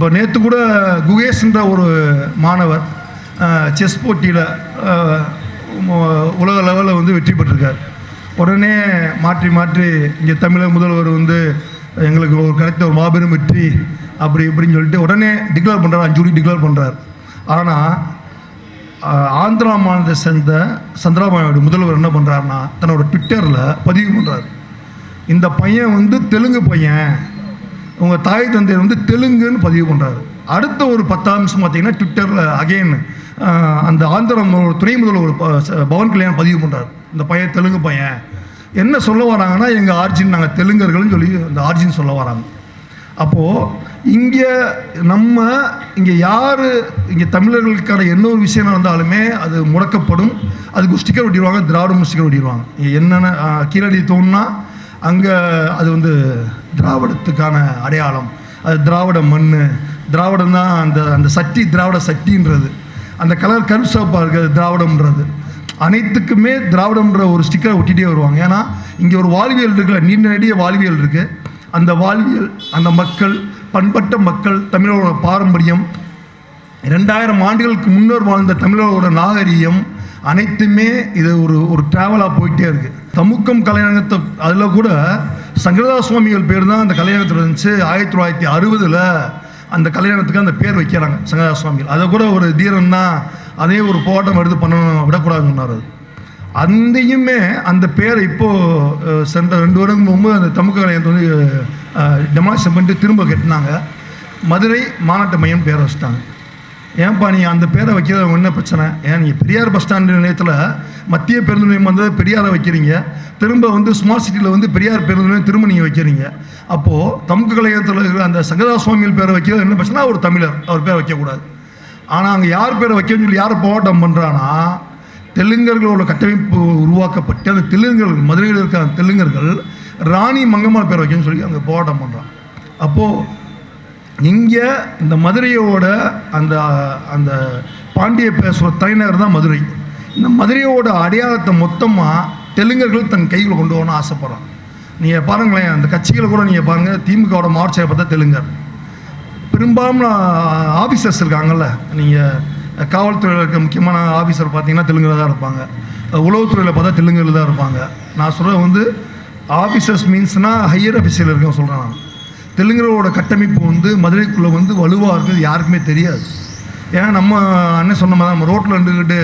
இப்போ நேற்று கூட குகேஷ்ன்ற ஒரு மாணவர் செஸ் போட்டியில் உலக லெவலில் வந்து வெற்றி பெற்றிருக்கார். உடனே மாற்றி மாற்றி இங்கே தமிழக முதல்வர் வந்து எங்களுக்கு ஒரு கிடைத்த ஒரு மாபெரும் வெற்றி அப்படி இப்படின்னு சொல்லிட்டு உடனே டிக்ளேர் பண்ணுறாரு அஞ்சு கோடி டிக்ளேர் பண்ணுறார் ஆனால் ஆந்திரா மாநிலத்தை சேர்ந்த சந்திராபாயோட முதல்வர் என்ன பண்ணுறாருன்னா தன்னோட ட்விட்டரில் பதிவு பண்ணுறார் இந்த பையன் வந்து தெலுங்கு பையன். உங்கள் தாய் தந்தையர் வந்து தெலுங்குன்னு பதிவு பண்ணுறாரு அடுத்த ஒரு பத்தாம் நிமிஷம் பார்த்தீங்கன்னா ட்விட்டரில் அகைன் அந்த ஆந்திர துணை முதல்வர் ஒரு பவன் கல்யாணம் பதிவு பண்ணுறாரு இந்த பையன் தெலுங்கு பையன். என்ன சொல்ல வராங்கன்னா எங்கள் ஆர்ஜின் நாங்கள் தெலுங்கர்கள்னு சொல்லி இந்த ஆர்ஜின் சொல்ல வராங்க. அப்போது இங்கே நம்ம இங்கே யார் இங்கே தமிழர்களுக்கான என்ன ஒரு விஷயம் நடந்தாலுமே அது முடக்கப்படும். அதுக்கு ஸ்டிக்கர் ஒட்டிடுவாங்க திராவிடம் ஸ்டிக்கர் ஒட்டிடுவாங்க. இங்கே என்னென்ன கீழடி தோணுன்னா அங்கே அது வந்து திராவிடத்துக்கான அடையாளம். அது திராவிட மண் திராவிடம் தான் அந்த அந்த சட்டி திராவிட சட்டின்றது. அந்த கலர் கருசப்பாக இருக்குது திராவிடம்ன்றது. அனைத்துக்குமே திராவிடம்ன்ற ஒரு ஸ்டிக்கரை ஒட்டிகிட்டே வருவாங்க. ஏன்னா இங்கே ஒரு வாழ்வியல் இருக்குல்ல நீண்ட நெடிய வாழ்வியல் இருக்குது அந்த வாழ்வியல் அந்த மக்கள் பண்பட்ட மக்கள் தமிழரோட பாரம்பரியம். ரெண்டாயிரம் ஆண்டுகளுக்கு முன்னர் வாழ்ந்த தமிழரோட நாகரீகம் அனைத்துமே இது ஒரு ஒரு ட்ராவலாக போயிட்டே இருக்குது தமுக்கம் கலையரங்கத்தை அதில் கூட சங்கரதாஸ் சுவாமிகள் பேர் தான் அந்த கலையரங்கத்தில் இருந்துச்சு. ஆயிரத்தி தொள்ளாயிரத்தி அறுபதில் அந்த கல்யாணத்துக்கு அந்த பேர் வைக்கிறாங்க சங்கரதாஸ் சுவாமிகள். அதை கூட ஒரு தீரன் தான் அதே ஒரு போராட்டம் எடுத்து பண்ணணும் விடக்கூடாதுன்னு சொன்னார் அது. அந்தையுமே அந்த பேரை இப்போது சென்ற ரெண்டு வருடம் முன்பு அந்த தமிழ் கலையத்தை வந்து டெமாலிஷன் பண்ணிட்டு திரும்ப கட்டினாங்க. மதுரை மாநாட்டு மையம் பேர் வச்சுட்டாங்க. ஏன்பா நீ அந்த பேரை வைக்கிறது என்ன பிரச்சனை? ஏன் நீங்கள் பெரியார் பஸ் ஸ்டாண்டு நிலையத்தில் மத்திய பேருந்து நிலையம் வந்து பெரியாரை வைக்கிறீங்க. திரும்ப வந்து ஸ்மார்ட் சிட்டியில் வந்து பெரியார் பேருந்து நிலையம் திரும்ப நீங்கள் வைக்கிறீங்க. அப்போது தமுக்கு கலையத்தில் இருக்கிற அந்த சங்கரதாஸ் சுவாமிகள் பேரை வைக்கிறது என்ன பிரச்சனை ஒரு தமிழர். அவர் பேரை வைக்கக்கூடாது ஆனால் அங்கே யார் பேரை வைக்கணும்னு சொல்லி யார் போராட்டம் பண்ணுறான்னா தெலுங்கர்களோட கட்டமைப்பு உருவாக்கப்பட்டு அந்த தெலுங்கர்கள் மதுரையில் இருக்கிற அந்த தெலுங்கர்கள் ராணி மங்கம்மாள் பேரை வைக்கணும்னு சொல்லி அங்கே போராட்டம் பண்ணுறான் அப்போது இங்கே இந்த மதுரையோட அந்த அந்த பாண்டிய பேசுகிற தலைநகர் தான் மதுரை. இந்த மதுரையோட அடையாளத்தை மொத்தமாக தெலுங்கர்கள் தன் கையில் கொண்டு வரணும்னு ஆசைப்பட்றான் நீங்கள் பாருங்களேன் அந்த கட்சிகளை கூட நீங்கள் பாருங்கள் திமுகவோட மார்ச்சை பார்த்தா தெலுங்கர். பெரும்பாலும் ஆஃபீஸர்ஸ் இருக்காங்கல்ல நீங்கள் காவல்துறையில் இருக்க முக்கியமான ஆஃபீஸர் பார்த்தீங்கன்னா தெலுங்கில் தான் இருப்பாங்க. உளவுத்துறையில் பார்த்தா தெலுங்கில் தான் இருப்பாங்க. நான் சொல்கிறது வந்து ஆஃபீஸர்ஸ் மீன்ஸ்னால் ஹையர் அஃபீஸியல் இருக்கேன் சொல்கிறேன் நான். தெலுங்கரோட கட்டமைப்பு வந்து மதுரைக்குள்ளே வந்து வலுவாக இருக்குது யாருக்குமே தெரியாது. ஏன்னா நம்ம அண்ணன் சொன்ன மாதிரி நம்ம ரோட்டில் இருந்துக்கிட்டு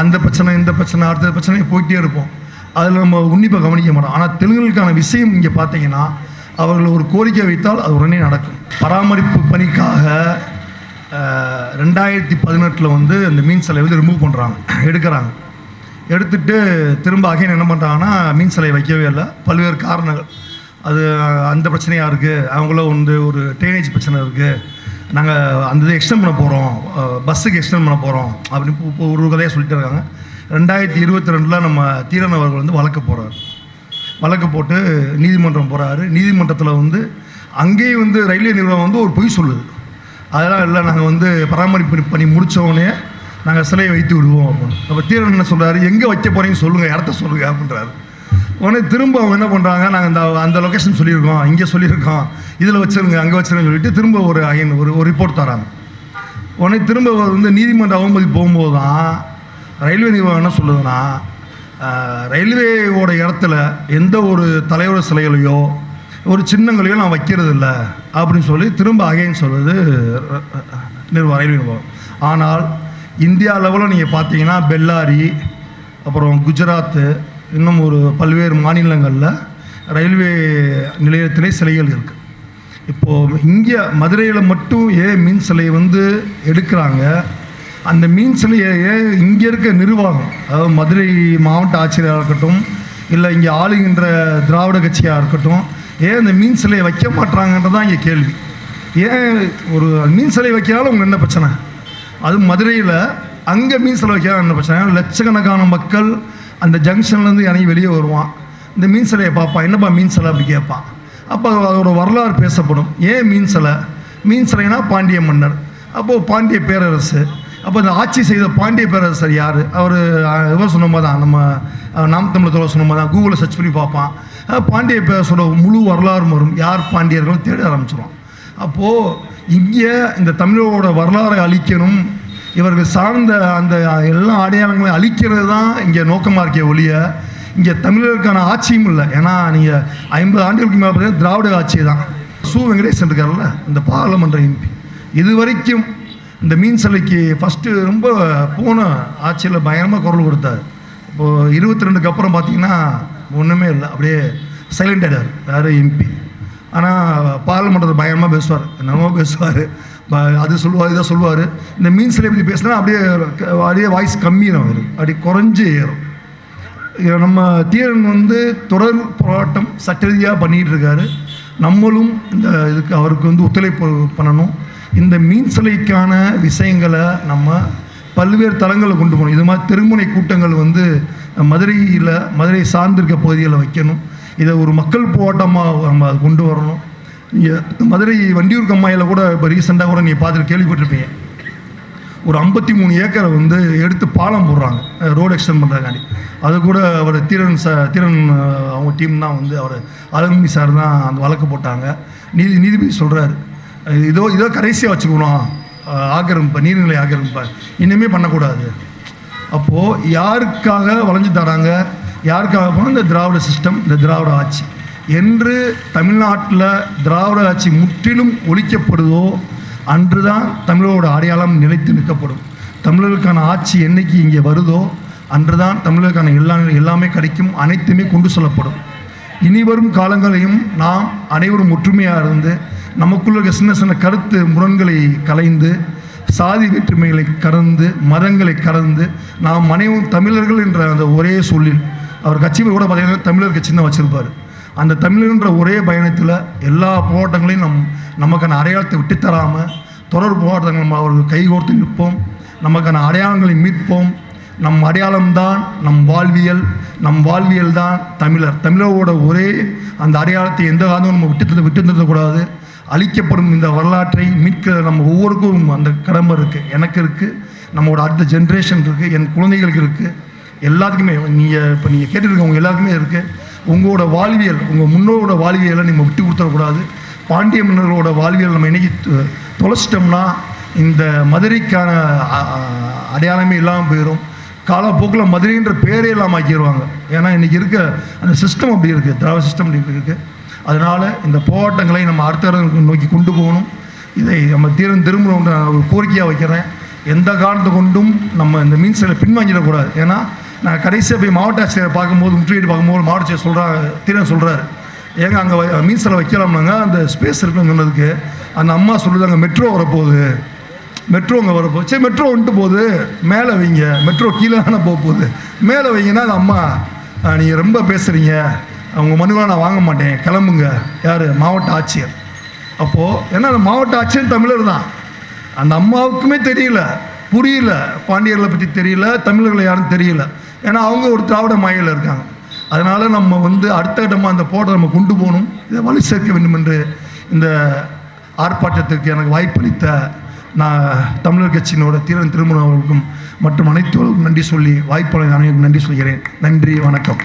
அந்த பிரச்சனை இந்த பிரச்சனை அடுத்த பிரச்சனை போயிட்டே இருப்போம். அதில் நம்ம உன்னிப்பாக கவனிக்க மாட்டோம். ஆனால் தெலுங்குகளுக்கான விஷயம் இங்கே பார்த்தீங்கன்னா அவர்கள் ஒரு கோரிக்கை வைத்தால் அது உடனே நடக்கும். பராமரிப்பு பணிக்காக ரெண்டாயிரத்தி பதினெட்டில் வந்து அந்த மீன் சிலை வந்து ரிமூவ் பண்ணுறாங்க எடுக்கிறாங்க. எடுத்துட்டு திரும்ப அகைன் என்ன பண்ணுறாங்கன்னா மீன் சிலை வைக்கவே இல்லை. பல்வேறு காரணங்கள். அது அந்த பிரச்சனையாக இருக்குது அவங்களும் வந்து ஒரு ட்ரைனேஜ் பிரச்சனை இருக்குது நாங்கள் அந்த இதை எக்ஸ்டெண்ட் பண்ண போகிறோம் பஸ்ஸுக்கு எக்ஸ்டெண்ட் பண்ண போகிறோம் அப்படின்னு இப்போ- ஒரு கதையாக சொல்லிட்டு இருக்காங்க. ரெண்டாயிரத்தி இருபத்தி ரெண்டில் நம்ம தீரன் அவர்கள் வந்து வழக்கு போகிறார் வழக்கு போட்டு நீதிமன்றம் போகிறாரு நீதிமன்றத்தில் வந்து அங்கேயும் வந்து ரயில்வே நிறுவனம் வந்து ஒரு பொய் சொல்லுது. அதெல்லாம் இல்லை நாங்கள் வந்து பராமரிப்பு பண்ணி முடித்தவொடனே நாங்கள் சிலையை வைத்து விடுவோம் அப்படின்னு. அப்போ தீரன் என்ன சொல்கிறாரு எங்கே வைக்க போகிறீங்கன்னு சொல்லுங்கள் இடத்த சொல்லுங்கள் அப்படின்றாரு. உடனே திரும்ப அவங்க என்ன பண்ணுறாங்க நாங்கள் இந்த அந்த லொக்கேஷன் சொல்லியிருக்கோம் இங்கே சொல்லியிருக்கோம் இதில் வச்சுருங்க அங்கே வச்சுருங்க சொல்லிட்டு திரும்ப ஒரு அகைன் ஒரு ஒரு ரிப்போர்ட் தராங்க. உடனே திரும்ப வந்து நீதிமன்ற அவமதி போகும்போது தான் ரயில்வே நிர்வாகம் என்ன சொல்லுதுன்னா ஆஹ், ரயில்வேவோட இடத்துல எந்த ஒரு தலைவர் சிலைகளையோ ஒரு சின்னங்களையோ நான் வைக்கிறது இல்லை அப்படின்னு சொல்லி திரும்ப அகைன் சொல்வது நிர்வாகம் ரயில்வே நிர்வாகம். ஆனால் இந்தியா லெவலில் நீங்கள் பார்த்தீங்கன்னா பெல்லாரி அப்புறம் குஜராத்து இன்னும் ஒரு பல்வேறு மாநிலங்களில் ரயில்வே நிலையத்திலே சிலைகள் இருக்குது இப்போது இங்கே மதுரையில் மட்டும் ஏன் மீன் சிலையை வந்து எடுக்கிறாங்க? அந்த மீன் சிலையை ஏன் இங்கே இருக்க நிர்வாகம் அதாவது மதுரை மாவட்ட ஆட்சியராக இருக்கட்டும் இல்லை இங்கே ஆளுகின்ற திராவிட கட்சியாக இருக்கட்டும் ஏன் அந்த மீன் சிலையை வைக்க மாட்டாங்கன்றதான் இங்கே கேள்வி. ஏன் ஒரு மீன் சிலை வைக்கிறாலும் உங்களுக்கு என்ன பிரச்சனை? அது மதுரையில் அங்கே மீன் சிலை வைக்கிறாங்க என்ன பிரச்சனை? லட்சக்கணக்கான மக்கள் அந்த ஜங்ஷன்லேருந்து இறங்கி வெளியே வருவான். இந்த மீன் சிலையை பார்ப்பான் என்னப்பா மீன் சிலை அப்படி கேட்பான் அப்போ அதோட வரலாறு பேசப்படும். ஏன் மீன் சிலை? மீன் சிலைனா பாண்டிய மன்னர். அப்போது பாண்டிய பேரரசு. அப்போ இந்த ஆட்சி செய்த பாண்டிய பேரரசர் யார்? அவர் இவர் சொன்ன தான். நம்ம நாம் தமிழர் சொன்ன மாதிரி தான். கூகுளில் சர்ச் பண்ணி பார்ப்பான். பாண்டிய பேரரசோட முழு வரலாறு வரும். யார் பாண்டியர்கள் தேட ஆரம்பிச்சிடும் அப்போது இங்கே இந்த தமிழோட வரலாறை அழிக்கணும். இவர்கள் சார்ந்த அந்த எல்லா அடையாளங்களையும் அழிக்கிறது தான் இங்கே நோக்கமாக இருக்கே ஒழிய இங்கே தமிழருக்கான ஆட்சியும் இல்லை. ஏன்னா நீங்கள் ஐம்பது ஆண்டுகளுக்கு மேலே திராவிட ஆட்சி தான். சு. வெங்கடேசன் இருக்கார்ல இந்த பாராளுமன்ற எம்பி. இது வரைக்கும் இந்த மீன் சிலைக்கு ஃபஸ்ட்டு ரொம்ப போன ஆட்சியில் பயங்கரமாக குரல் கொடுத்தார். இப்போது இருபத்தி ரெண்டுக்கு அப்புறம் பார்த்தீங்கன்னா ஒன்றுமே இல்லை. அப்படியே சைலண்ட் ஆகிடார் வேறு எம்பி. ஆனால் பாராளுமன்றத்தில் பயங்கரமாக பேசுவார். என்னமோ பேசுவார். அது சொல்லுவார் இதை சொல்லுவார் இந்த மீன் சிலை பற்றி பேசினா அப்படியே அப்படியே வாய்ஸ் கம்மி வரும். அப்படி குறைஞ்சு ஏறும். நம்ம தீரன் வந்து தொடர் போராட்டம் சட்ட ரீதியாக பண்ணிகிட்டு இருக்காரு நம்மளும் இந்த இதுக்கு அவருக்கு வந்து ஒத்துழைப்பு பண்ணணும். இந்த மீன் சிலைக்கான விஷயங்களை நம்ம பல்வேறு தளங்களில் கொண்டு போகணும். இது மாதிரி திருமுனை கூட்டங்கள் வந்து மதுரையில் மதுரை சார்ந்திருக்க பகுதிகளில் வைக்கணும். இதை ஒரு மக்கள் போராட்டமாக நம்ம அதை கொண்டு வரணும். நீங்கள் மதுரை வண்டியூர் கம்மாயில் கூட இப்போ ரீசெண்டாக கூட நீங்கள் பார்த்துட்டு கேள்விப்பட்டிருப்பீங்க. ஒரு ஐம்பத்தி மூணு ஏக்கரை வந்து எடுத்து பாலம் போடுறாங்க. ரோடு எக்ஸ்டெண்ட் பண்ணுறதுக்காண்டி அது கூட அவர் தீரன் சா தீரன் அவங்க டீம் தான் வந்து அவர் அழகுமணி சார் தான் அந்த வழக்கு போட்டாங்க. நீதி நீதிபதி சொல்கிறாரு இதோ இதோ கடைசியாக வச்சுக்கணும். ஆக்கிரமிப்பை நீர்நிலை ஆக்கிரமிப்பை. இனிமே பண்ணக்கூடாது. அப்போது யாருக்காக வளைஞ்சு தராங்க? யாருக்காக போனால் இந்த திராவிட சிஸ்டம் இந்த திராவிட ஆட்சி. என்று தமிழ்நாட்டில் திராவிட ஆட்சி முற்றிலும் ஒழிக்கப்படுதோ அன்றுதான் தமிழரோட அடையாளம் நிலைத்து நிற்கப்படும். தமிழர்களுக்கான ஆட்சி என்னைக்கு இங்கே வருதோ அன்றுதான் தமிழருக்கான எல்லா எல்லாமே கிடைக்கும் அனைத்துமே கொண்டு செல்லப்படும். இனி வரும் காலங்களையும் நாம் அனைவரும் ஒற்றுமையாக இருந்து நமக்குள்ள இருக்க சின்ன சின்ன கருத்து முரண்களை கலைந்து சாதி வேற்றுமைகளை கடந்து மதங்களை கடந்து நாம் அனைவரும் தமிழர்கள் என்ற அந்த ஒரே சொல்லில் அவர் கட்சியில் கூட பார்த்தீங்கன்னா தமிழர் கட்சி தான் வச்சுருப்பார். அந்த தமிழர்ன்ற ஒரே பயணத்தில் எல்லா போராட்டங்களையும் நம் நமக்கான அடையாளத்தை விட்டுத்தராமல் தொடர் போராட்டங்கள் நம்ம அவர்கள் கைகோர்த்து நிற்போம். நமக்கான அடையாளங்களை மீட்போம். நம் அடையாளம்தான் நம் வாழ்வியல். நம் வாழ்வியல் தான் தமிழர். தமிழரோட ஒரே அந்த அடையாளத்தை எந்த காலமும் நம்ம விட்டு விட்டு நிறுத்தக்கூடாது அழிக்கப்படும் இந்த வரலாற்றை மீட்க நம்ம ஒவ்வொருக்கும் அந்த கடமை இருக்குது எனக்கு இருக்குது நம்மளோட அடுத்த ஜென்ரேஷன் இருக்குது என் குழந்தைகளுக்கு இருக்குது எல்லாத்துக்குமே நீங்கள் இப்போ நீங்கள் கேட்டுருக்கவங்க எல்லாருக்குமே இருக்குது உங்களோட வாழ்வியல் உங்கள் முன்னோரோட வாழ்வியலை நீங்கள் விட்டு கொடுத்துடக்கூடாது பாண்டிய மன்னர்களோட வாழ்வியல் நம்ம இன்னைக்கு தொலைச்சிட்டோம்னா இந்த மதுரைக்கான அடையாளமே இல்லாமல் போயிடும் காலப்போக்கில் மதுரைன்ற பேரே இல்லாமல் ஆக்கிடுவாங்க ஏன்னா இன்றைக்கி இருக்க அந்த சிஸ்டம் அப்படி இருக்குது திராவிட சிஸ்டம் அப்படி இருக்குது அதனால் இந்த போராட்டங்களை நம்ம அடுத்த நோக்கி கொண்டு போகணும். இதை நம்ம தீரன் திரும்ப ஒரு கோரிக்கையாக வைக்கிறேன். எந்த காரணத்தை கொண்டும் நம்ம இந்த மீன் பின்வாங்கிடக்கூடாது ஏன்னா நான் கடைசியாக போய் மாவட்ட ஆட்சியர் பார்க்கும்போது முற்றுகையிட்டு பார்க்கும்போது மாவட்ட ஆட்சியர் சொல்கிறாங்க தீரன் சொல்கிறார் ஏங்க அங்கே மீன் வைக்கலாம்னாங்க அந்த ஸ்பேஸ் இருக்குன்னு சொன்னதுக்கு அந்த அம்மா சொல்லுது அங்கே மெட்ரோ வரப்போகுது. மெட்ரோ அங்கே வரப்போகுது சரி மெட்ரோ வந்துட்டு போகுது. மேலே வைங்க. மெட்ரோ கீழே தானே போக போகுது. மேலே வைங்கன்னா அந்த அம்மா நீங்கள் ரொம்ப பேசுகிறீங்க அவங்க மனுவெலாம் நான் வாங்க மாட்டேன். கிளம்புங்க. யார்? மாவட்ட ஆட்சியர். அப்போது ஏன்னா அந்த மாவட்ட ஆட்சியர் தமிழர் தான். அந்த அம்மாவுக்குமே தெரியல. புரியல. பாண்டியர்களை பற்றி தெரியல. தமிழர்களை யாரும் தெரியல. ஏன்னா அவங்க ஒரு திராவிட மாயில் இருக்காங்க. அதனால் நம்ம வந்து அடுத்த கட்டமாக அந்த போட்டை நம்ம கொண்டு போகணும். இதை வலு சேர்க்க வேண்டும் என்று இந்த ஆர்ப்பாட்டத்திற்கு எனக்கு வாய்ப்பளித்த நான் தமிழர் கட்சியினோட தீரன் திருமணம் அவர்களுக்கும் மற்றும் அனைத்து நன்றி சொல்லி வாய்ப்பாளர் அனைவருக்கும் நன்றி சொல்கிறேன். நன்றி வணக்கம்.